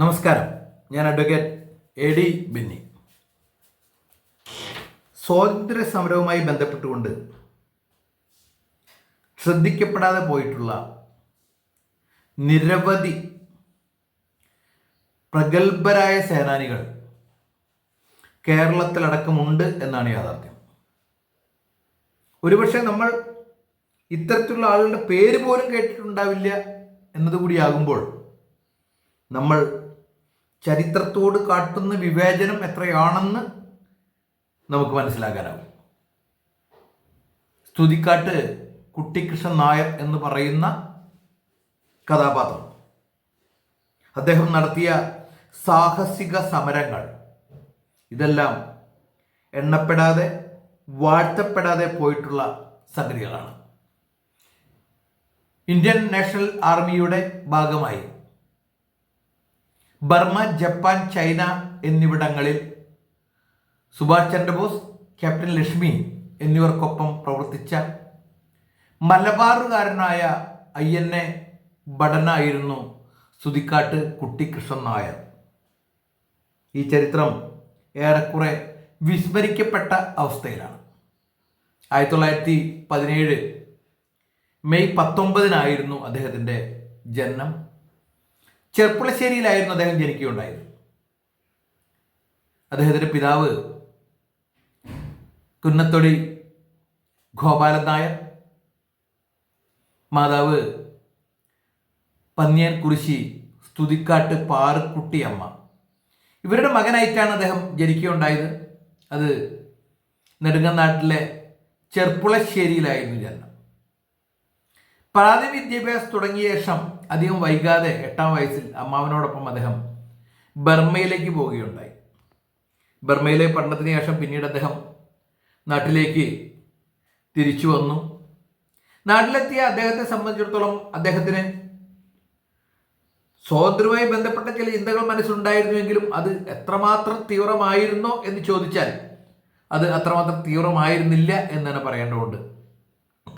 നമസ്കാരം. ഞാൻ advocate A D Benny. സ്വാതന്ത്ര്യ സമരവുമായി ബന്ധപ്പെട്ടുകൊണ്ട് ശ്രദ്ധിക്കപ്പെടാതെ പോയിട്ടുള്ള നിരവധി പ്രഗത്ഭരായ സേനാനികൾ കേരളത്തിലടക്കമുണ്ട് എന്നാണ് യാഥാർത്ഥ്യം. ഒരുപക്ഷെ നമ്മൾ ഇത്തരത്തിലുള്ള ആളുകളുടെ പേര് പോലും കേട്ടിട്ടുണ്ടാവില്ല എന്നതുകൂടിയാകുമ്പോൾ നമ്മൾ ചരിത്രത്തോട് കാട്ടുന്ന വിവേചനം എത്രയാണെന്ന് നമുക്ക് മനസ്സിലാക്കാനാവും സ്തുതിക്കാട്ട് കുട്ടിക്കൃഷ്ണൻ നായർ എന്ന് പറയുന്ന കഥാപാത്രം. അദ്ദേഹം നടത്തിയ സാഹസിക സമരങ്ങൾ. ഇതെല്ലാം എണ്ണപ്പെടാതെ വാഴ്ത്തപ്പെടാതെ പോയിട്ടുള്ള സംഗതികളാണ്. ഇന്ത്യൻ നാഷണൽ ആർമിയുടെ ഭാഗമായി ബർമ്മ ജപ്പാൻ ചൈന എന്നിവിടങ്ങളിൽ സുഭാഷ് ചന്ദ്രബോസ് ക്യാപ്റ്റൻ ലക്ഷ്മി എന്നിവർക്കൊപ്പം പ്രവർത്തിച്ച മലബാറുകാരനായ ഐ എൻ എ ഭടനായിരുന്നു സുതിക്കാട്ട് കുട്ടിക്കൃഷ്ണൻ നായർ. ഈ ചരിത്രം ഏറെക്കുറെ വിസ്മരിക്കപ്പെട്ട അവസ്ഥയിലാണ്. ആയിരത്തി തൊള്ളായിരത്തി പതിനേഴ് മെയ് പത്തൊമ്പതിനായിരുന്നു അദ്ദേഹത്തിന്റെ ജനനം. ചെർപ്പുളശ്ശേരിയിലായിരുന്നു അദ്ദേഹം ജനിക്കുകയുണ്ടായത്. അദ്ദേഹത്തിന്റെ പിതാവ് കുന്നത്തൊടി ഗോപാലൻ നായർ മാതാവ് പന്നിയൻ കുറിശി സ്തുതിക്കാട്ട് പാറുക്കുട്ടി അമ്മ. ഇവരുടെ മകനായിട്ടാണ് അദ്ദേഹം ജനിക്കുകയുണ്ടായത്. അത് നെടുങ്ങനാട്ടിലെ ചെർപ്പുളശ്ശേരിയിലായിരുന്നു ജനനം. പ്രാഥമിക വിദ്യാഭ്യാസം തുടങ്ങിയ ശേഷം അധികം വൈകാതെ എട്ടാം വയസ്സിൽ അമ്മാവനോടൊപ്പം അദ്ദേഹം ബർമ്മയിലേക്ക് പോവുകയുണ്ടായി. ബർമ്മയിലെ പഠനത്തിന് ശേഷം പിന്നീട് അദ്ദേഹം നാട്ടിലേക്ക് തിരിച്ചു വന്നു. നാട്ടിലെത്തിയ അദ്ദേഹത്തെ സംബന്ധിച്ചിടത്തോളം അദ്ദേഹത്തിന് സ്വാതന്ത്ര്യവുമായി ബന്ധപ്പെട്ട ചില ചിന്തകൾ മനസ്സിലുണ്ടായിരുന്നുവെങ്കിലും അത് എത്രമാത്രം തീവ്രമായിരുന്നോ എന്ന് ചോദിച്ചാൽ അത് അത്രമാത്രം തീവ്രമായിരുന്നില്ല എന്ന് തന്നെ പറയേണ്ടതുണ്ട്.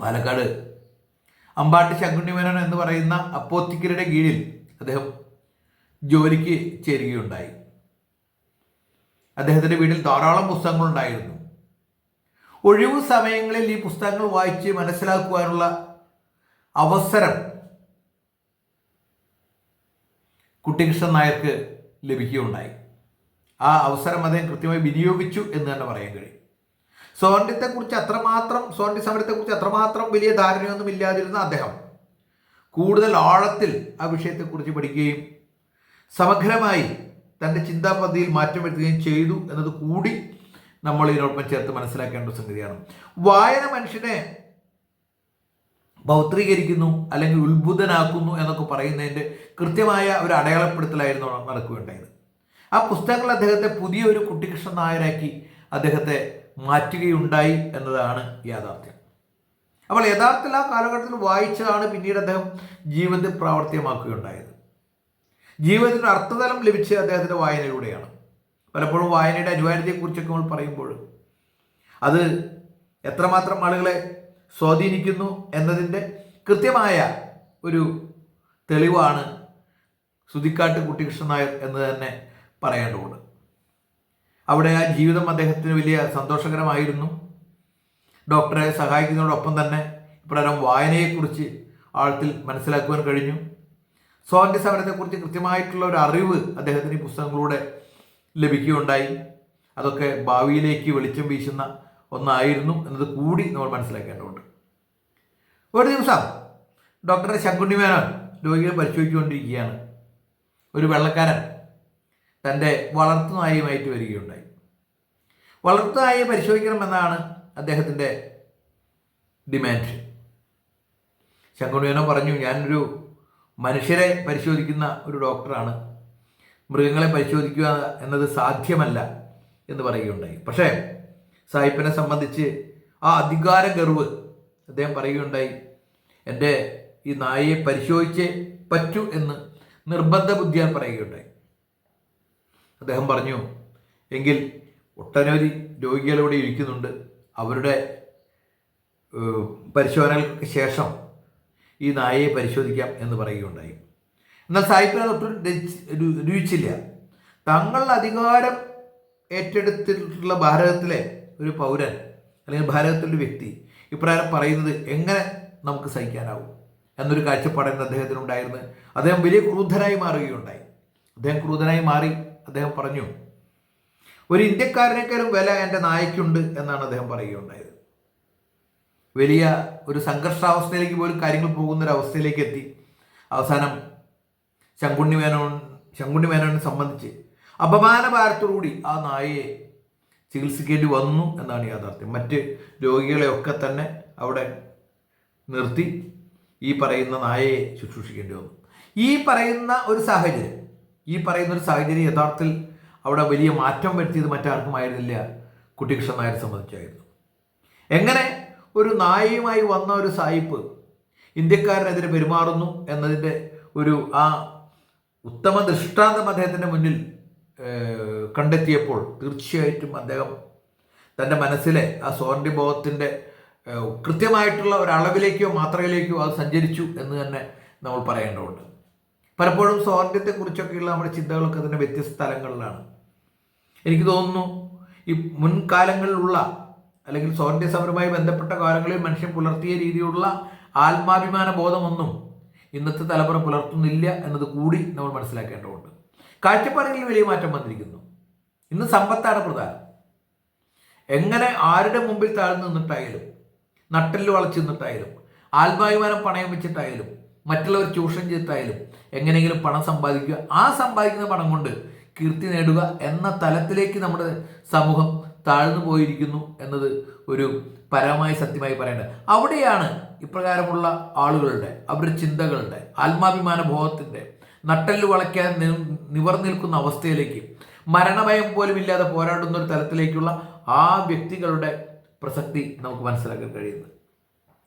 പാലക്കാട് അമ്പാട്ട് ശങ്കുണ്ണിമേനോൻ എന്ന് പറയുന്ന അപ്പോത്തിക്കരുടെ കീഴിൽ അദ്ദേഹം ജോലിക്ക് ചേരുകയുണ്ടായി. അദ്ദേഹത്തിന്റെ വീട്ടിൽ ധാരാളം പുസ്തകങ്ങൾ ഉണ്ടായിരുന്നു ഒഴിവു സമയങ്ങളിൽ ഈ പുസ്തകങ്ങൾ വായിച്ച് മനസ്സിലാക്കുവാനുള്ള അവസരം കുട്ടികൃഷ്ണൻ നായർക്ക് ലഭിക്കുകയുണ്ടായി. ആ അവസരം അദ്ദേഹം കൃത്യമായി വിനിയോഗിച്ചു എന്ന് തന്നെ പറയാൻ കഴിയും. സ്വാതന്ത്ര്യത്തെക്കുറിച്ച് അത്രമാത്രം സ്വാതന്ത്ര്യ സമരത്തെക്കുറിച്ച് അത്രമാത്രം വലിയ ധാരണയൊന്നും ഇല്ലാതിരുന്ന അദ്ദേഹം കൂടുതൽ ആഴത്തിൽ ആ വിഷയത്തെക്കുറിച്ച് പഠിക്കുകയും സമഗ്രമായി തന്റെ ചിന്താപദ്ധതിയിൽ മാറ്റം വരുത്തുകയും ചെയ്തു എന്നത് കൂടി നമ്മൾ ഇതിനോടൊപ്പം ചേർത്ത് മനസ്സിലാക്കേണ്ട സംഗതിയാണ്. വായന മനുഷ്യനെ ഭൗത്രീകരിക്കുന്നു അല്ലെങ്കിൽ ഉത്ഭുതനാക്കുന്നു എന്നൊക്കെ പറയുന്നതിന്റെ കൃത്യമായ ഒരു അടയാളപ്പെടുത്തലായിരുന്നു നടക്കുകയുണ്ടായത്. ആ പുസ്തകങ്ങൾ അദ്ദേഹത്തെ പുതിയൊരു കുട്ടികൃഷ്ണൻ നായരാക്കി അദ്ദേഹത്തെ മാറ്റുകയുണ്ടായി എന്നതാണ് യാഥാർത്ഥ്യം. അപ്പോൾ യഥാർത്ഥത്തിൽ ആ കാലഘട്ടത്തിൽ വായിച്ചതാണ് പിന്നീട് അദ്ദേഹം ജീവിതത്തിൽ പ്രാവർത്തികമാക്കുകയുണ്ടായത്. ജീവിതത്തിന്റെ അർത്ഥതലം ലഭിച്ച അദ്ദേഹത്തിന്റെ വായനയിലൂടെയാണ്. പലപ്പോഴും വായനയുടെ അനിവാര്യതയെക്കുറിച്ചൊക്കെ നമ്മൾ പറയുമ്പോൾ അത് എത്രമാത്രം ആളുകളെ സ്വാധീനിക്കുന്നു എന്നതിന്റെ കൃത്യമായ ഒരു തെളിവാണ് സുതിക്കാട്ട് കുട്ടികൃഷ്ണൻ നായർ എന്ന് തന്നെ പറയേണ്ടതുണ്ട്. അവിടെ ആ ജീവിതം അദ്ദേഹത്തിന് വലിയ സന്തോഷകരമായിരുന്നു. ഡോക്ടറെ സഹായിക്കുന്നതോടൊപ്പം തന്നെ ഇപ്രകാരം വായനയെക്കുറിച്ച് ആഴത്തിൽ മനസ്സിലാക്കുവാൻ കഴിഞ്ഞു. സ്വാതന്ത്ര്യ സമരത്തെക്കുറിച്ച് കൃത്യമായിട്ടുള്ള ഒരു അറിവ് അദ്ദേഹത്തിന് ഈ പുസ്തകങ്ങളിലൂടെ ലഭിക്കുകയുണ്ടായി. അതൊക്കെ ഭാവിയിലേക്ക് വെളിച്ചം വീശുന്ന ഒന്നായിരുന്നു എന്നത് കൂടി നമ്മൾ മനസ്സിലാക്കേണ്ടതുണ്ട്. ഒരു ദിവസം ഡോക്ടറെ ശങ്കുണ്ണിമേനോൻ രോഗികളെ പരിശോധിച്ചുകൊണ്ടിരിക്കുകയാണ്. ഒരു വെള്ളക്കാരൻ തന്റെ വളർത്തുനായുമായിട്ട് വരികയുണ്ടായി. വളർത്തുനായെ പരിശോധിക്കണമെന്നാണ് അദ്ദേഹത്തിന്റെ ഡിമാൻഡ് ശങ്കുണിയനോ പറഞ്ഞു ഞാനൊരു മനുഷ്യരെ പരിശോധിക്കുന്ന ഒരു ഡോക്ടറാണ്. മൃഗങ്ങളെ പരിശോധിക്കുക എന്നത് സാധ്യമല്ല എന്ന് പറയുകയുണ്ടായി. പക്ഷേ സായിപ്പിനെ സംബന്ധിച്ച് ആ അധികാര ഗർവ് അദ്ദേഹം പറയുകയുണ്ടായി എന്റെ ഈ നായയെ പരിശോധിച്ചേ പറ്റൂ എന്ന് നിർബന്ധ ബുദ്ധിയാൽ പറയുകയുണ്ടായി. അദ്ദേഹം പറഞ്ഞു എങ്കിൽ ഒട്ടനവധി രോഗികളിവിടെ ഇരിക്കുന്നുണ്ട്. അവരുടെ പരിശോധനകൾക്ക് ശേഷം ഈ നായയെ പരിശോധിക്കാം എന്ന് പറയുകയുണ്ടായി. എന്നാൽ സായിപ്പിനെ ഒട്ടും രുചിച്ചില്ല. തങ്ങളുടെ അധികാരം ഏറ്റെടുത്തിട്ടുള്ള ഭാരതത്തിലെ ഒരു പൗരൻ അല്ലെങ്കിൽ ഭാരതത്തിലൊരു വ്യക്തി ഇപ്രകാരം പറയുന്നത് എങ്ങനെ നമുക്ക് സഹിക്കാനാവും? എന്നൊരു കാഴ്ചപ്പാടായിരുന്നു അദ്ദേഹത്തിനുണ്ടായിരുന്നു. അദ്ദേഹം വലിയ ക്രൂധനായി മാറുകയുണ്ടായി. അദ്ദേഹം ക്രൂധനായി മാറി. അദ്ദേഹം പറഞ്ഞു ഒരു ഇന്ത്യക്കാരനേക്കാളും വില എന്റെ നായക്കുണ്ട് എന്നാണ് അദ്ദേഹം പറയുകയുണ്ടായത്. വലിയ ഒരു സംഘർഷാവസ്ഥയിലേക്ക് പോലും കാര്യങ്ങൾ പോകുന്ന ഒരു അവസ്ഥയിലേക്ക് എത്തി. അവസാനം ശങ്കുണ്ണി മേനോൻ ശങ്കുണ്ണി മേനോനെ സംബന്ധിച്ച് അപമാനഭാരത്തോടുകൂടി ആ നായയെ ചികിത്സിക്കേണ്ടി വന്നു എന്നാണ് യാഥാർത്ഥ്യം. മറ്റ് രോഗികളെയൊക്കെ തന്നെ അവിടെ നിർത്തി ഈ പറയുന്ന നായയെ ശുശ്രൂഷിക്കേണ്ടി വന്നു. ഈ പറയുന്ന ഒരു സാഹചര്യം ഈ പറയുന്ന ഒരു സാഹചര്യം യഥാർത്ഥത്തിൽ അവിടെ വലിയ മാറ്റം വരുത്തിയത് മറ്റാർക്കും ആയിരുന്നില്ല കുട്ടികൃഷ്ണൻ നായരെ സംബന്ധിച്ചായിരുന്നു. എങ്ങനെ ഒരു നായയുമായി വന്ന ഒരു സായിപ്പ് ഇന്ത്യക്കാരനെതിരെ പെരുമാറുന്നു എന്നതിന്റെ ഒരു ആ ഉത്തമ ദൃഷ്ടാന്തം അദ്ദേഹത്തിന്റെ മുന്നിൽ കണ്ടെത്തിയപ്പോൾ തീർച്ചയായിട്ടും അദ്ദേഹം തന്റെ മനസ്സിലെ ആ സ്വാതന്ത്ര്യബോധത്തിന്റെ ബോധത്തിന്റെ കൃത്യമായിട്ടുള്ള ഒരളവിലേക്കോ മാത്രയിലേക്കോ അത് സഞ്ചരിച്ചു എന്ന് തന്നെ നമ്മൾ പറയേണ്ടതുണ്ട്. പലപ്പോഴും സ്വാതന്ത്ര്യത്തെക്കുറിച്ചൊക്കെയുള്ള നമ്മുടെ ചിന്തകളൊക്കെ തന്നെ വ്യത്യസ്ത തലങ്ങളിലാണ്. എനിക്ക് തോന്നുന്നു ഈ മുൻകാലങ്ങളിലുള്ള അല്ലെങ്കിൽ സ്വാതന്ത്ര്യ സമരവുമായി ബന്ധപ്പെട്ട കാലങ്ങളിൽ മനുഷ്യൻ പുലർത്തിയ രീതിയിലുള്ള ആത്മാഭിമാന ബോധമൊന്നും ഇന്നത്തെ തലമുറ പുലർത്തുന്നില്ല എന്നത് കൂടി നമ്മൾ മനസ്സിലാക്കേണ്ടതുണ്ട്. കാഴ്ചപ്പാടുകളിൽ വലിയ മാറ്റം വന്നിരിക്കുന്നു. ഇന്ന് സമ്പത്താണ് പ്രധാനം. എങ്ങനെ ആരുടെ മുമ്പിൽ താഴ്ന്നു നിന്നിട്ടായാലും നട്ടിൽ വളച്ചു നിന്നിട്ടായാലും ആത്മാഭിമാനം പണയം വെച്ചിട്ടായാലും മറ്റുള്ളവർ ചൂഷണം ചെയ്തായാലും എങ്ങനെയെങ്കിലും പണം സമ്പാദിക്കുക. ആ സമ്പാദിക്കുന്ന പണം കൊണ്ട് കീർത്തി നേടുക എന്ന തലത്തിലേക്ക് നമ്മുടെ സമൂഹം താഴ്ന്നു പോയിരിക്കുന്നു എന്നത് ഒരു പരമായ സത്യമായി പറയേണ്ടത്. അവിടെയാണ് ഇപ്രകാരമുള്ള ആളുകളുടെ അവരുടെ ചിന്തകളുടെ ആത്മാഭിമാന ബോധത്തിന്റെ നട്ടൽ വളയ്ക്കാൻ നിവർ നിൽക്കുന്ന അവസ്ഥയിലേക്ക് മരണഭയം പോലും ഇല്ലാതെ പോരാടുന്ന ഒരു തലത്തിലേക്കുള്ള ആ വ്യക്തികളുടെ പ്രസക്തി നമുക്ക് മനസ്സിലാക്കാൻ കഴിയുന്നത്.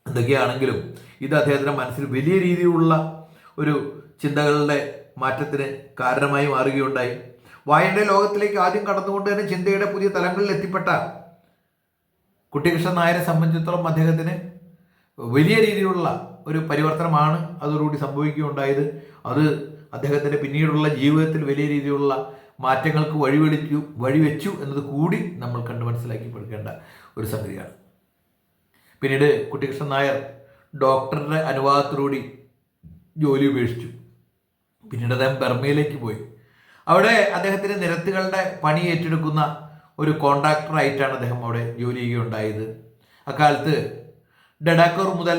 എന്തൊക്കെയാണെങ്കിലും ഇത് അദ്ദേഹത്തിന്റെ മനസ്സിൽ വലിയ രീതിയിലുള്ള ഒരു ചിന്തകളുടെ മാറ്റത്തിന് കാരണമായി മാറുകയുണ്ടായി. വായനയുടെ ലോകത്തിലേക്ക് ആദ്യം കടന്നുകൊണ്ട് തന്നെ ചിന്തയുടെ പുതിയ തലങ്ങളിൽ എത്തിപ്പെട്ട കുട്ടികൃഷ്ണൻ നായരെ സംബന്ധിച്ചിടത്തോളം അദ്ദേഹത്തിന് വലിയ രീതിയിലുള്ള ഒരു പരിവർത്തനമാണ് അതോടുകൂടി സംഭവിക്കുകയുണ്ടായത്. അത് അദ്ദേഹത്തിന്റെ പിന്നീടുള്ള ജീവിതത്തിൽ വലിയ രീതിയിലുള്ള മാറ്റങ്ങൾക്ക് വഴിവെളിച്ചു വഴിവെച്ചു എന്നത് കൂടി നമ്മൾ കണ്ട് മനസ്സിലാക്കി കൊടുക്കേണ്ട ഒരു സംഗതിയാണ്. പിന്നീട് കുട്ടികൃഷ്ണൻ നായർ ഡോക്ടറുടെ അനുവാദത്തോടുകൂടി ജോലി ഉപേക്ഷിച്ചു. പിന്നീട് അദ്ദേഹം ബർമയിലേക്ക് പോയി. അവിടെ അദ്ദേഹത്തിന് നിരത്തുകളുടെ പണി ഏറ്റെടുക്കുന്ന ഒരു കോൺട്രാക്ടറായിട്ടാണ് അദ്ദേഹം അവിടെ ജോലി ചെയ്യുകയുണ്ടായത്. അക്കാലത്ത് ഡഡാക്കൂർ മുതൽ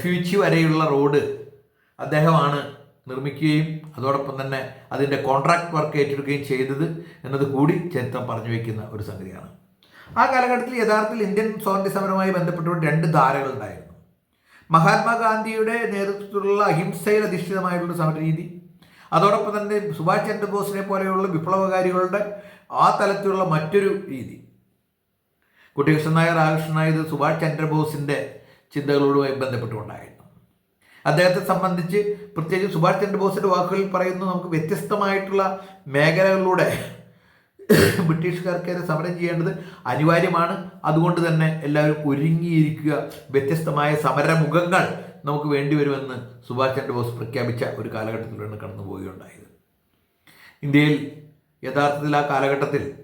ഫ്യൂച്ചി വരെയുള്ള റോഡ് അദ്ദേഹമാണ് നിർമ്മിക്കുകയും അതോടൊപ്പം തന്നെ അതിന്റെ കോൺട്രാക്ട് വർക്ക് ഏറ്റെടുക്കുകയും ചെയ്തത് എന്നത് കൂടി ചരിത്രം പറഞ്ഞു വയ്ക്കുന്ന ഒരു സംഗതിയാണ്. ആ കാലഘട്ടത്തിൽ യഥാർത്ഥത്തിൽ ഇന്ത്യൻ സ്വാതന്ത്ര്യ സമരവുമായി ബന്ധപ്പെട്ടുകൊണ്ട് രണ്ട് ധാരകളുണ്ടായിരുന്നു മഹാത്മാഗാന്ധിയുടെ നേതൃത്വത്തിലുള്ള അഹിംസയിൽ അധിഷ്ഠിതമായിട്ടുള്ള സമരരീതി അതോടൊപ്പം തന്നെ സുഭാഷ് ചന്ദ്രബോസിനെ പോലെയുള്ള വിപ്ലവകാരികളുടെ ആ തലത്തിലുള്ള മറ്റൊരു രീതി. കുട്ടികൃഷ്ണൻ നായർ ആകർഷണമായത് സുഭാഷ് ചന്ദ്രബോസിന്റെ ചിന്തകളോടുമായി ബന്ധപ്പെട്ടുകൊണ്ടായിരുന്നു. അദ്ദേഹത്തെ സംബന്ധിച്ച് പ്രത്യേകിച്ച് സുഭാഷ് ചന്ദ്രബോസിന്റെ വാക്കുകളിൽ പറയുന്നു നമുക്ക് വ്യത്യസ്തമായിട്ടുള്ള മേഖലകളിലൂടെ ബ്രിട്ടീഷുകാർക്കെതിരെ സമരം ചെയ്യേണ്ടത് അനിവാര്യമാണ്. അതുകൊണ്ട് തന്നെ എല്ലാവരും ഒരുങ്ങിയിരിക്കുക. വ്യത്യസ്തമായ സമരമുഖങ്ങൾ നമുക്ക് വേണ്ടിവരുമെന്ന് സുഭാഷ് ചന്ദ്രബോസ് പ്രഖ്യാപിച്ച ഒരു കാലഘട്ടത്തിലൂടെ കടന്നു പോവുകയുണ്ടായത്. ഇന്ത്യയിൽ യഥാർത്ഥത്തിൽ ആ കാലഘട്ടത്തിൽ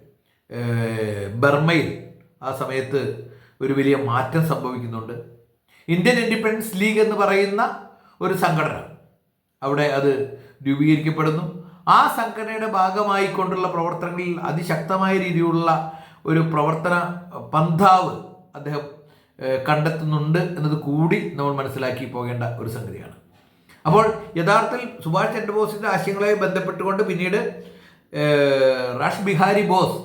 ബർമയിൽ ആ സമയത്ത് ഒരു വലിയ മാറ്റം സംഭവിക്കുന്നുണ്ട്. ഇന്ത്യൻ ഇൻഡിപെൻഡൻസ് ലീഗ് എന്ന് പറയുന്ന ഒരു സംഘടന അവിടെ അത് രൂപീകരിക്കപ്പെടുന്നു. ആ സംഘടനയുടെ ഭാഗമായി കൊണ്ടുള്ള പ്രവർത്തനങ്ങളിൽ അതിശക്തമായ രീതിയിലുള്ള ഒരു പ്രവർത്തന പന്ഥാവ് അദ്ദേഹം കണ്ടെത്തുന്നുണ്ട് എന്നത് കൂടി നമ്മൾ മനസ്സിലാക്കി പോകേണ്ട ഒരു സംഗതിയാണ്. അപ്പോൾ യഥാർത്ഥത്തിൽ സുഭാഷ് ചന്ദ്രബോസിന്റെ ആശയങ്ങളുമായി ബന്ധപ്പെട്ടുകൊണ്ട് പിന്നീട് റാഷ് ബിഹാരി ബോസ്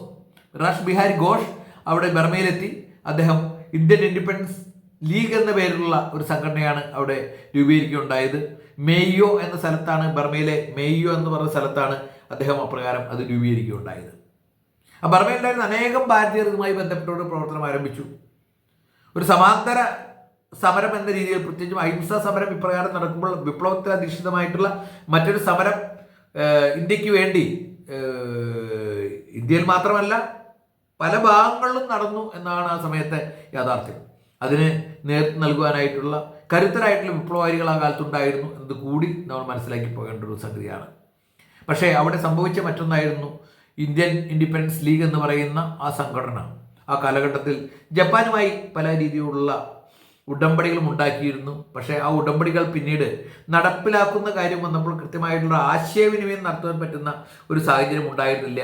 റാഷ് ബിഹാരി ഘോഷ് അവിടെ ബർമയിലെത്തി. അദ്ദേഹം ഇന്ത്യൻ ഇൻഡിപെൻഡൻസ് ലീഗ് എന്ന പേരിലുള്ള ഒരു സംഘടനയാണ് അവിടെ രൂപീകരിക്കുകയുണ്ടായത്. മെയ്യോ എന്ന സ്ഥലത്താണ് ബർമയിലെ മെയ്യോ എന്ന് പറഞ്ഞ സ്ഥലത്താണ് അദ്ദേഹം അപ്രകാരം അത് രൂപീകരിക്കുകയുണ്ടായത്. ആ ബർമയിലുണ്ടായിരുന്ന അനേകം ഭാരതീയർ ഇതുമായി ബന്ധപ്പെട്ടുകൊണ്ട് പ്രവർത്തനം ആരംഭിച്ചു. ഒരു സമാന്തര സമരം എന്ന രീതിയിൽ പ്രത്യേകിച്ചും അഹിംസാ സമരം ഇപ്രകാരം നടക്കുമ്പോൾ വിപ്ലവത്തിൽ അധിഷ്ഠിതമായിട്ടുള്ള മറ്റൊരു സമരം ഇന്ത്യയ്ക്ക് വേണ്ടി ഇന്ത്യയിൽ മാത്രമല്ല പല ഭാഗങ്ങളിലും നടന്നു എന്നാണ് ആ സമയത്തെ യാഥാർത്ഥ്യം. അതിന് നേതൃത്വം നൽകുവാനായിട്ടുള്ള കരുത്തരായിട്ടുള്ള വിപ്ലവകാരികൾ ആ കാലത്തുണ്ടായിരുന്നു എന്നത് കൂടി നമ്മൾ മനസ്സിലാക്കി പോകേണ്ട ഒരു സംഗതിയാണ്. പക്ഷേ അവിടെ സംഭവിച്ച മറ്റൊന്നായിരുന്നു ഇന്ത്യൻ ഇൻഡിപെൻഡൻസ് ലീഗ് എന്ന് പറയുന്ന ആ സംഘടന. ആ കാലഘട്ടത്തിൽ ജപ്പാനുമായി പല രീതിയിലുള്ള ഉടമ്പടികളും ഉണ്ടാക്കിയിരുന്നു. പക്ഷേ ആ ഉടമ്പടികൾ പിന്നീട് നടപ്പിലാക്കുന്ന കാര്യം വന്നപ്പോൾ കൃത്യമായിട്ടുള്ള ആശയവിനിമയം നടത്താൻ പറ്റുന്ന ഒരു സാഹചര്യം ഉണ്ടായിരുന്നില്ല.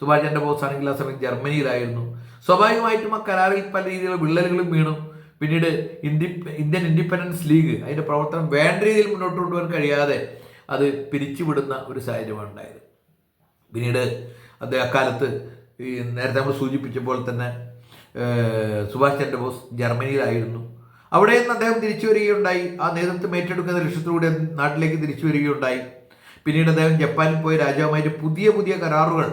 സുഭാഷ് ചന്ദ്രബോസ് ആണെങ്കിൽ ആ സമയത്ത് ജർമ്മനിയിലായിരുന്നു. സ്വാഭാവികമായിട്ടും ആ കരാറിൽ പല രീതിയിലുള്ള വിള്ളലുകളും വീണു. പിന്നീട് ഇന്ത്യ ഇന്ത്യൻ ഇൻഡിപെൻഡൻസ് ലീഗ് അതിന്റെ പ്രവർത്തനം വേണ്ട രീതിയിൽ മുന്നോട്ട് കൊണ്ടുപോകാൻ കഴിയാതെ അത് പിരിച്ചുവിടുന്ന ഒരു സാഹചര്യമാണ് ഉണ്ടായത്. പിന്നീട് അദ്ദേഹം അക്കാലത്ത് ഈ നേരത്തെ നമ്മൾ സൂചിപ്പിച്ചപ്പോൾ തന്നെ സുഭാഷ് ചന്ദ്രബോസ് ജർമ്മനിയിലായിരുന്നു. അവിടെ നിന്ന് അദ്ദേഹം തിരിച്ചു വരികയുണ്ടായി. ആ നേതൃത്വം ഏറ്റെടുക്കുന്ന ലക്ഷ്യത്തിലൂടെ നാട്ടിലേക്ക് തിരിച്ചു വരികയുണ്ടായി. പിന്നീട് അദ്ദേഹം ജപ്പാനിൽ പോയി രാജാവുമായിട്ട് പുതിയ പുതിയ കരാറുകൾ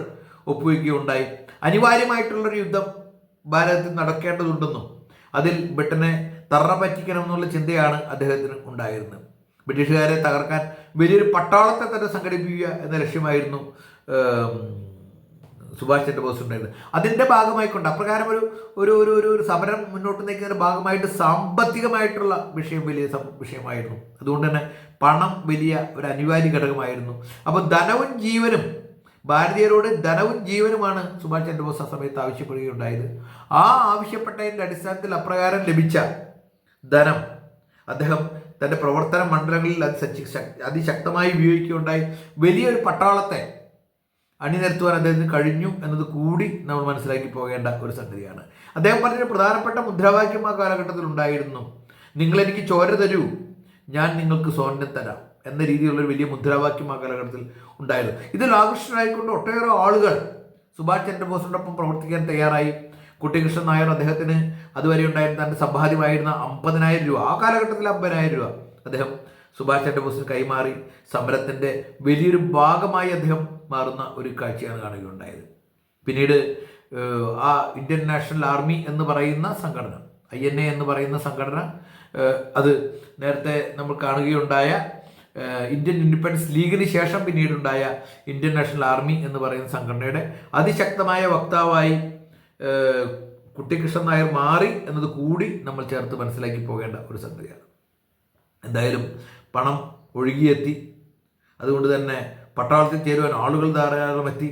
ഒപ്പുവെക്കുകയുണ്ടായി. അനിവാര്യമായിട്ടുള്ളൊരു യുദ്ധം ഭാരതത്തിൽ നടക്കേണ്ടതുണ്ടെന്നും അതിൽ ബ്രിട്ടനെ തറ പറ്റിക്കണമെന്നുള്ള ചിന്തയാണ് അദ്ദേഹത്തിന് ഉണ്ടായിരുന്നത്. ബ്രിട്ടീഷുകാരെ തകർക്കാൻ വലിയൊരു പട്ടാളത്തെ തന്നെ സംഘടിപ്പിക്കുക എന്ന ലക്ഷ്യമായിരുന്നു സുഭാഷ് സുഭാഷ് ചന്ദ്രബോസ് ഉണ്ടായിരുന്നത് അതിന്റെ ഭാഗമായിക്കൊണ്ട് അപ്രകാരം ഒരു ഒരു ഒരു ഒരു ഒരു സമരം മുന്നോട്ട് നയിക്കുന്നതിന്റെ ഭാഗമായിട്ട് സാമ്പത്തികമായിട്ടുള്ള വിഷയം വലിയ വിഷയമായിരുന്നു. അതുകൊണ്ട് തന്നെ പണം വലിയ ഒരു അനിവാര്യ ഘടകമായിരുന്നു. അപ്പോൾ ധനവും ജീവനും ഭാരതീയരോട് ധനവും ജീവനുമാണ് സുഭാഷ് ചന്ദ്രബോസ് ആ സമയത്ത് ആവശ്യപ്പെടുകയുണ്ടായത്. ആ ആവശ്യപ്പെട്ടതിന്റെ അടിസ്ഥാനത്തിൽ അപ്രകാരം ലഭിച്ച ധനം അദ്ദേഹം തന്റെ പ്രവർത്തന മണ്ഡലങ്ങളിൽ അത് അതിശക്തമായി ഉപയോഗിക്കുകയുണ്ടായി. വലിയൊരു പട്ടാളത്തെ അണിനിരത്തുവാൻ അദ്ദേഹത്തിന് കഴിഞ്ഞു എന്നത് കൂടി നമ്മൾ മനസ്സിലാക്കി പോകേണ്ട ഒരു സംഗതിയാണ്. അദ്ദേഹം പറഞ്ഞൊരു പ്രധാനപ്പെട്ട മുദ്രാവാക്യം ആ കാലഘട്ടത്തിൽ ഉണ്ടായിരുന്നു. നിങ്ങളെനിക്ക് ചോര തരൂ ഞാൻ നിങ്ങൾക്ക് സ്വർണം തരാം. എന്ന രീതിയിലുള്ള ഒരു വലിയ മുദ്രാവാക്യം ആ കാലഘട്ടത്തിൽ ഉണ്ടായിരുന്നു ഇതിൽ ആകർഷകരായിക്കൊണ്ട് ഒട്ടേറെ ആളുകൾ സുഭാഷ് ചന്ദ്രബോസിനോടൊപ്പം പ്രവർത്തിക്കാൻ തയ്യാറായി. കുട്ടികൃഷ്ണൻ നായർ അദ്ദേഹത്തിന് അതുവരെ ഉണ്ടായിരുന്ന തന്റെ സമ്പാദ്യമായിരുന്ന അമ്പതിനായിരം രൂപ ആ കാലഘട്ടത്തിൽ അമ്പതിനായിരം രൂപ അദ്ദേഹം സുഭാഷ് ചന്ദ്രബോസിന് കൈമാറി. സമരത്തിന്റെ വലിയൊരു ഭാഗമായി അദ്ദേഹം മാറുന്ന ഒരു കാഴ്ചയാണ് കാണുകയുണ്ടായത്. പിന്നീട് ആ ഇന്ത്യൻ നാഷണൽ ആർമി എന്ന് പറയുന്ന സംഘടന ഐ എൻ എ എന്ന് പറയുന്ന സംഘടന അത് നേരത്തെ നമ്മൾ കാണുകയുണ്ടായ ഇന്ത്യൻ ഇൻഡിപെൻഡൻസ് ലീഗിന് ശേഷം പിന്നീടുണ്ടായ ഇന്ത്യൻ നാഷണൽ ആർമി എന്ന് പറയുന്ന സംഘടനയുടെ അതിശക്തമായ വക്താവായി കുട്ടിക്കൃഷ്ണൻ നായർ മാറി എന്നത് കൂടി നമ്മൾ ചേർത്ത് മനസ്സിലാക്കി പോകേണ്ട ഒരു സംഗതിയാണ്. എന്തായാലും പണം ഒഴുകിയെത്തി. അതുകൊണ്ട് തന്നെ പട്ടാളത്തിൽ ചേരുവാൻ ആളുകൾ ധാരാളം എത്തി.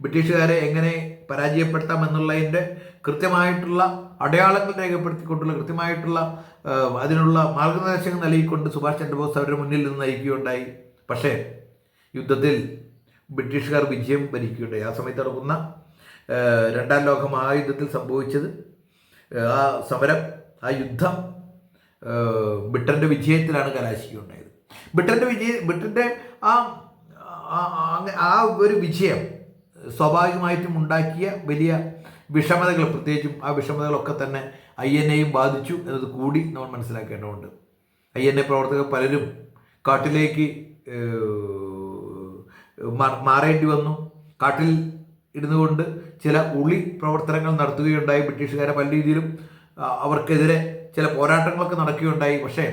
ബ്രിട്ടീഷുകാരെ എങ്ങനെ പരാജയപ്പെടുത്താം എന്നുള്ളതിന്റെ കൃത്യമായിട്ടുള്ള അടയാളങ്ങൾ രേഖപ്പെടുത്തിക്കൊണ്ടുള്ള കൃത്യമായിട്ടുള്ള അതിനുള്ള മാർഗനിർദ്ദേശങ്ങൾ നൽകിക്കൊണ്ട് സുഭാഷ് ചന്ദ്രബോസ് അവരുടെ മുന്നിൽ നിന്ന് നയിക്കുകയുണ്ടായി. പക്ഷേ യുദ്ധത്തിൽ ബ്രിട്ടീഷുകാർ വിജയം ഭരിക്കുകയുണ്ടായി. ആ സമയത്ത് നടക്കുന്ന രണ്ടാം ലോക മഹായുദ്ധത്തിൽ സംഭവിച്ചത് ആ, സമരം ആ യുദ്ധം ബ്രിട്ടന്റെ വിജയത്തിലാണ് കലാശിക്കുകയുണ്ടായത്. ബ്രിട്ടന്റെ വിജയ ആ- ആ- ആ ഒരു വിജയം സ്വാഭാവികമായിട്ടും ഉണ്ടാക്കിയ വലിയ വിഷമതകൾ പ്രത്യേകിച്ചും ആ വിഷമതകളൊക്കെ തന്നെ ഐ എൻ എയും ബാധിച്ചു എന്നത് കൂടി നമ്മൾ മനസ്സിലാക്കേണ്ടതുണ്ട്. ഐ എൻ എ പ്രവർത്തകർ പലരും കാട്ടിലേക്ക് മാറേണ്ടി വന്നു. കാട്ടിൽ ഇരുന്നുകൊണ്ട് ചില ഉളി പ്രവർത്തനങ്ങൾ നടത്തുകയുണ്ടായി. ബ്രിട്ടീഷുകാരെ പല രീതിയിലും അവർക്കെതിരെ ചില പോരാട്ടങ്ങളൊക്കെ നടക്കുകയുണ്ടായി. പക്ഷേ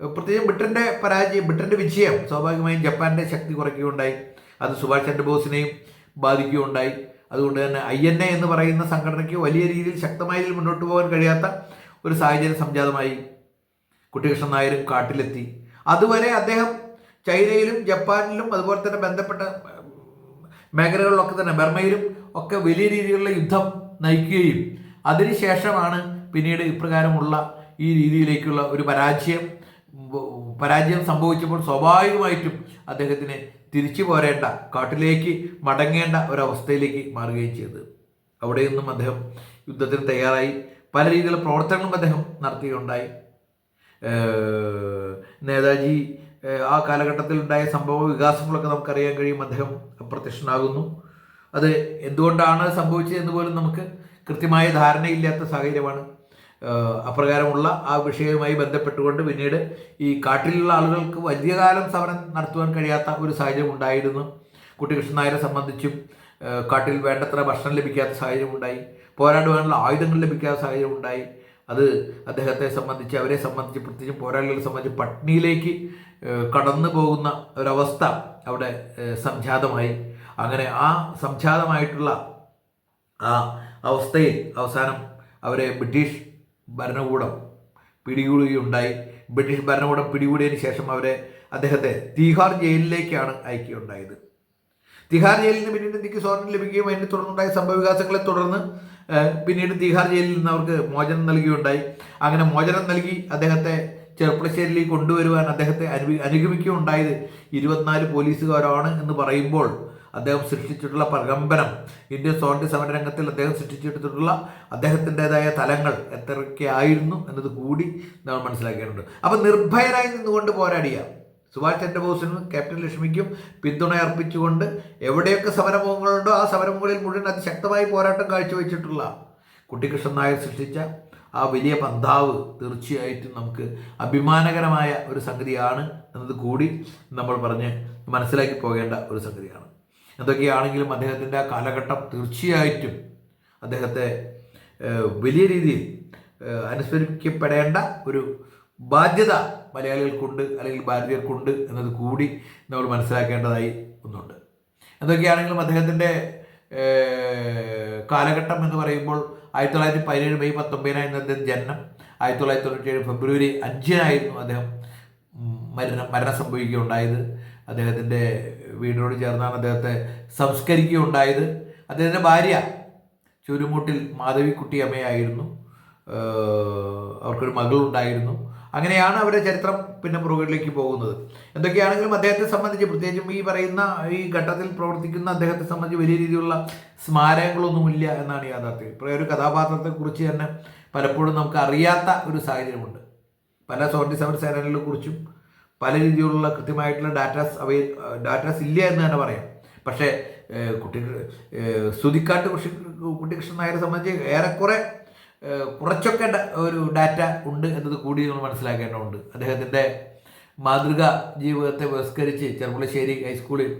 പ്രത്യേകിച്ച് ബ്രിട്ടന്റെ പരാജയം ബ്രിട്ടന്റെ വിജയം സ്വാഭാവികമായും ജപ്പാന്റെ ശക്തി കുറയ്ക്കുകയുണ്ടായി. അത് സുഭാഷ് ചന്ദ്രബോസിനെയും ബാധിക്കുകയുണ്ടായി. അതുകൊണ്ട് തന്നെ ഐ എൻ എ എന്ന് പറയുന്ന സംഘടനയ്ക്ക് വലിയ രീതിയിൽ ശക്തമായ രീതിയിൽ മുന്നോട്ട് പോകാൻ കഴിയാത്ത ഒരു സാഹചര്യം സംജാതമായി കുട്ടികൃഷ്ണൻ നായരും കാട്ടിലെത്തി. അതുവരെ അദ്ദേഹം ചൈനയിലും ജപ്പാനിലും അതുപോലെ തന്നെ ബന്ധപ്പെട്ട മേഖലകളിലൊക്കെ തന്നെ ബർമയിലും ഒക്കെ വലിയ രീതിയിലുള്ള യുദ്ധം നയിക്കുകയും അതിനുശേഷമാണ് പിന്നീട് ഇപ്രകാരമുള്ള ഈ രീതിയിലേക്കുള്ള ഒരു പരാജയം പരാജയം സംഭവിച്ചപ്പോൾ സ്വാഭാവികമായിട്ടും അദ്ദേഹത്തിന് തിരിച്ചു പോരേണ്ട കാട്ടിലേക്ക് മടങ്ങേണ്ട ഒരവസ്ഥയിലേക്ക് മാറുകയും ചെയ്തത് അവിടെ നിന്നും അദ്ദേഹം യുദ്ധത്തിന് തയ്യാറായി. പല രീതിയിലുള്ള പ്രവർത്തനങ്ങളും അദ്ദേഹം നടത്തുകയുണ്ടായി നേതാജി ആ കാലഘട്ടത്തിൽ ഉണ്ടായ സംഭവ വികാസങ്ങളൊക്കെ നമുക്കറിയാൻ കഴിയും. അദ്ദേഹം അപ്രത്യക്ഷനാകുന്നു. അത് എന്തുകൊണ്ടാണ് സംഭവിച്ചത് എന്ന് പോലും നമുക്ക് കൃത്യമായ ധാരണയില്ലാത്ത സാഹചര്യമാണ്. അപ്രകാരമുള്ള ആ വിഷയവുമായി ബന്ധപ്പെട്ടുകൊണ്ട് പിന്നീട് ഈ കാട്ടിലുള്ള ആളുകൾക്ക് വലിയ കാലം സമരം നടത്തുവാൻ കഴിയാത്ത ഒരു സാഹചര്യം ഉണ്ടായിരുന്നു. കുട്ടികൃഷ്ണൻ നായരെ സംബന്ധിച്ചും കാട്ടിൽ വേണ്ടത്ര ഭക്ഷണം ലഭിക്കാത്ത സാഹചര്യം ഉണ്ടായി. പോരാടുവാനുള്ള ആയുധങ്ങൾ ലഭിക്കാത്ത സാഹചര്യം ഉണ്ടായി. അത് അദ്ദേഹത്തെ സംബന്ധിച്ച് അവരെ സംബന്ധിച്ച് പ്രത്യേകിച്ച് പോരാളികളെ സംബന്ധിച്ച് പട്നിയിലേക്ക് കടന്നു പോകുന്ന ഒരവസ്ഥ അവിടെ സംജാതമായി. അങ്ങനെ ആ സംജാതമായിട്ടുള്ള ആ അവസ്ഥയിൽ അവസാനം അവരെ ബ്രിട്ടീഷ് ഭരണകൂടം പിടികൂടുകയുണ്ടായി. ബ്രിട്ടീഷ് ഭരണകൂടം പിടികൂടിയതിന് ശേഷം അവരെ അദ്ദേഹത്തെ തീഹാർ ജയിലിലേക്കാണ് അയക്കുകയുണ്ടായത്. തിഹാർ ജയിലിൽ നിന്ന് പിന്നീട് ഇന്ത്യയ്ക്ക് സ്വാതന്ത്ര്യം ലഭിക്കുകയും അതിനെ തുടർന്നുണ്ടായ സംഭവവികാസങ്ങളെ തുടർന്ന് പിന്നീട് തിഹാർ ജയിലിൽ നിന്ന് അവർക്ക് മോചനം നൽകുകയുണ്ടായി. അങ്ങനെ മോചനം നൽകി അദ്ദേഹത്തെ ചെറുപ്പളശ്ശേരിയിലേക്ക് കൊണ്ടുവരുവാൻ അദ്ദേഹത്തെ അനു അനുഗമിക്കുകയുണ്ടായത് ഇരുപത്തിനാല് പോലീസുകാരാണ് എന്ന് പറയുമ്പോൾ അദ്ദേഹം സൃഷ്ടിച്ചിട്ടുള്ള പ്രകമ്പനം ഇന്ത്യൻ സ്വാതന്ത്ര്യ സമര രംഗത്തിൽ അദ്ദേഹം സൃഷ്ടിച്ചിട്ടുള്ള അദ്ദേഹത്തിന്റെതായ തലങ്ങൾ എത്രയൊക്കെയായിരുന്നു എന്നത് കൂടി നമ്മൾ മനസ്സിലാക്കിയിട്ടുണ്ട് അപ്പം നിർഭയനായി നിന്നുകൊണ്ട് പോരാടിയ സുഭാഷ് ചന്ദ്രബോസിനും ക്യാപ്റ്റൻ ലക്ഷ്മിക്കും പിന്തുണ അർപ്പിച്ചുകൊണ്ട് എവിടെയൊക്കെ സമരമുഖങ്ങളുണ്ടോ ആ സമരമുഖങ്ങളിൽ മുഴുവൻ അതിശക്തമായി പോരാട്ടം കാഴ്ചവെച്ചിട്ടുള്ള കുട്ടിക്കൃഷ്ണൻ നായർ സൃഷ്ടിച്ച ആ വലിയ പന്താവ് തീർച്ചയായിട്ടും നമുക്ക് അഭിമാനകരമായ ഒരു സംഗതിയാണ് എന്നത് കൂടി നമ്മൾ പറഞ്ഞ് മനസ്സിലാക്കി പോകേണ്ട ഒരു സംഗതിയാണ്. എന്തൊക്കെയാണെങ്കിലും അദ്ദേഹത്തിന്റെ ആ കാലഘട്ടം തീർച്ചയായിട്ടും അദ്ദേഹത്തെ വലിയ രീതിയിൽ അനുസ്മരിക്കപ്പെടേണ്ട ഒരു ബാധ്യത മലയാളികൾക്കുണ്ട് അല്ലെങ്കിൽ ഭാരതീയർക്കുണ്ട് എന്നത് കൂടി നമ്മൾ മനസ്സിലാക്കേണ്ടതായി ഒന്നുണ്ട്. എന്തൊക്കെയാണെങ്കിലും അദ്ദേഹത്തിന്റെ കാലഘട്ടം എന്ന് പറയുമ്പോൾ ആയിരത്തി തൊള്ളായിരത്തി പതിനേഴ് മെയ് പത്തൊമ്പതിനായിരുന്നു അദ്ദേഹം ജനനം. ആയിരത്തി തൊള്ളായിരത്തി തൊണ്ണൂറ്റി ഏഴ് ഫെബ്രുവരി അഞ്ചിനായിരുന്നു അദ്ദേഹം മരണം മരണം സംഭവിക്കുകയുണ്ടായത്. അദ്ദേഹത്തിന്റെ വീടിനോട് ചേർന്നാണ് അദ്ദേഹത്തെ സംസ്കരിക്കുകയുണ്ടായത്. അദ്ദേഹത്തിന്റെ ഭാര്യ ചുരുമൂട്ടിൽ മാധവിക്കുട്ടി അമ്മയായിരുന്നു. അവർക്കൊരു മകളുണ്ടായിരുന്നു. അങ്ങനെയാണ് അവരുടെ ചരിത്രം പിന്നെ പുറകിലേക്ക് പോകുന്നത്. എന്തൊക്കെയാണെങ്കിലും അദ്ദേഹത്തെ സംബന്ധിച്ച് പ്രത്യേകിച്ചും ഈ പറയുന്ന ഈ ഘട്ടത്തിൽ പ്രവർത്തിക്കുന്ന അദ്ദേഹത്തെ സംബന്ധിച്ച് വലിയ രീതിയിലുള്ള സ്മാരകങ്ങളൊന്നുമില്ല എന്നാണ് യാഥാർത്ഥ്യം. ഇപ്പോൾ ഒരു കഥാപാത്രത്തെക്കുറിച്ച് തന്നെ പലപ്പോഴും നമുക്ക് അറിയാത്ത ഒരു സാഹചര്യമുണ്ട്. പല സോണ്ടി സമര സേനകളെ കുറിച്ചും പല രീതിയിലുള്ള കൃത്യമായിട്ടുള്ള ഡാറ്റാസ് അവൈ ഡാറ്റാസ് ഇല്ല എന്ന് തന്നെ പറയാം. പക്ഷേ കുട്ടി സ്തുതിക്കാട്ട് കൃഷി കുട്ടികൃഷ്ണൻ നായരെ സംബന്ധിച്ച് ഏറെക്കുറെ കുറച്ചൊക്കെ ഒരു ഡാറ്റ ഉണ്ട് എന്നത് കൂടി നമ്മൾ മനസ്സിലാക്കേണ്ടതുണ്ട്. അദ്ദേഹത്തിന്റെ മാതൃക ജീവിതത്തെ പുരസ്കരിച്ച് ചെറുപ്പുളശ്ശേരി ഹൈസ്കൂളിൽ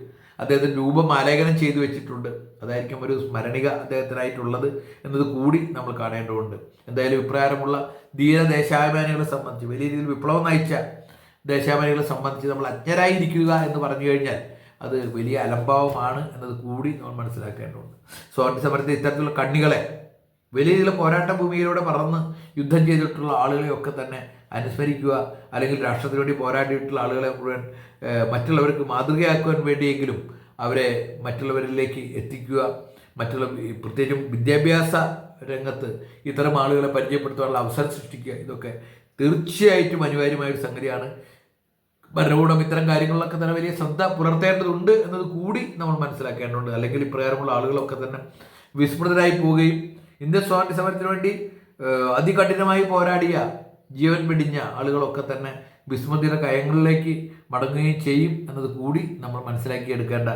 അദ്ദേഹത്തിന് രൂപം ആലേഖനം ചെയ്തു വെച്ചിട്ടുണ്ട്. അതായിരിക്കും ഒരു സ്മരണിക അദ്ദേഹത്തിനായിട്ടുള്ളത് എന്നത് കൂടി നമ്മൾ കാണേണ്ടതുണ്ട്. എന്തായാലും ഇപ്രകാരമുള്ള ധീര ദേശാഭിമാനികളെ സംബന്ധിച്ച് വലിയ രീതിയിൽ വിപ്ലവം നയിച്ച ദേശാഭിമാനികളെ സംബന്ധിച്ച് നമ്മൾ അജ്ഞരായിരിക്കുക എന്ന് പറഞ്ഞു കഴിഞ്ഞാൽ അത് വലിയ അലംഭാവമാണ് എന്നത് കൂടി നമ്മൾ മനസ്സിലാക്കേണ്ടതുണ്ട്. സ്വാതന്ത്ര്യ സമരത്തെ ഇത്തരത്തിലുള്ള കണ്ണികളെ വലിയ ചില പോരാട്ട ഭൂമിയിലൂടെ പറന്ന് യുദ്ധം ചെയ്തിട്ടുള്ള ആളുകളെയൊക്കെ തന്നെ അനുസ്മരിക്കുക അല്ലെങ്കിൽ രാഷ്ട്രത്തിന് വേണ്ടി പോരാടിയിട്ടുള്ള ആളുകളെ മുഴുവൻ മറ്റുള്ളവർക്ക് മാതൃകയാക്കുവാൻ വേണ്ടിയെങ്കിലും അവരെ മറ്റുള്ളവരിലേക്ക് എത്തിക്കുക. മറ്റുള്ള പ്രത്യേകിച്ചും വിദ്യാഭ്യാസ രംഗത്ത് ഇത്തരം ആളുകളെ പരിചയപ്പെടുത്താനുള്ള അവസരം സൃഷ്ടിക്കുക. ഇതൊക്കെ തീർച്ചയായിട്ടും അനിവാര്യമായ ഒരു സംഗതിയാണ്. ഭരണകൂടം ഇത്തരം കാര്യങ്ങളിലൊക്കെ തന്നെ വലിയ ശ്രദ്ധ പുലർത്തേണ്ടതുണ്ട് എന്നത് കൂടി നമ്മൾ മനസ്സിലാക്കേണ്ടതുണ്ട്. അല്ലെങ്കിൽ ഇപ്രകാരമുള്ള ആളുകളൊക്കെ തന്നെ വിസ്മൃതരായി പോവുകയും ഇന്ത്യൻ സ്വാതന്ത്ര്യ സമരത്തിന് വേണ്ടി അതികഠിനമായി പോരാടിയ ജീവൻ വെടിഞ്ഞ ആളുകളൊക്കെ തന്നെ വിസ്മൃതിയുടെ കയങ്ങളിലേക്ക് മടങ്ങുകയും ചെയ്യും എന്നത് കൂടി നമ്മൾ മനസ്സിലാക്കി എടുക്കേണ്ട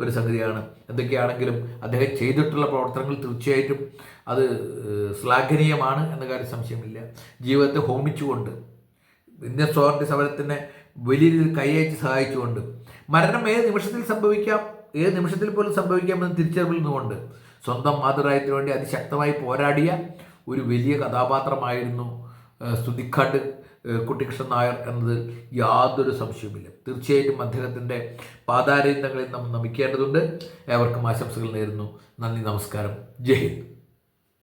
ഒരു സംഗതിയാണ്. എന്തൊക്കെയാണെങ്കിലും അദ്ദേഹം ചെയ്തിട്ടുള്ള പ്രവർത്തനങ്ങൾ തീർച്ചയായിട്ടും അത് ശ്ലാഘനീയമാണ് എന്ന കാര്യം സംശയമില്ല. ജീവിതത്തെ ഹോമിച്ചുകൊണ്ട് ഇന്ത്യൻ സ്വാതന്ത്ര്യ സമരത്തിനെ വലിയ രീതിയിൽ കൈയച്ച് സഹായിച്ചുകൊണ്ട്. മരണം ഏത് നിമിഷത്തിൽ സംഭവിക്കാം? ഏത് നിമിഷത്തിൽ പോലും സംഭവിക്കാമെന്ന് തിരിച്ചറിവിൽ നിന്നുകൊണ്ട്. സ്വന്തം മാതൃരാജ്യത്തിന് വേണ്ടി അതിശക്തമായി പോരാടിയ ഒരു വലിയ കഥാപാത്രമായിരുന്നു സ്തുതിക്കാട്ട് കുട്ടികൃഷ്ണൻ നായർ എന്നത് യാതൊരു സംശയവുമില്ല. തീർച്ചയായിട്ടും അദ്ദേഹത്തിന്റെ പാതാരവിന്ദങ്ങളിൽ നമ്മൾ നമിക്കേണ്ടതുണ്ട്. ഏവർക്കും ആശംസകൾ നേരുന്നു. നന്ദി നമസ്കാരം. ജയ് ഹിന്ദ്.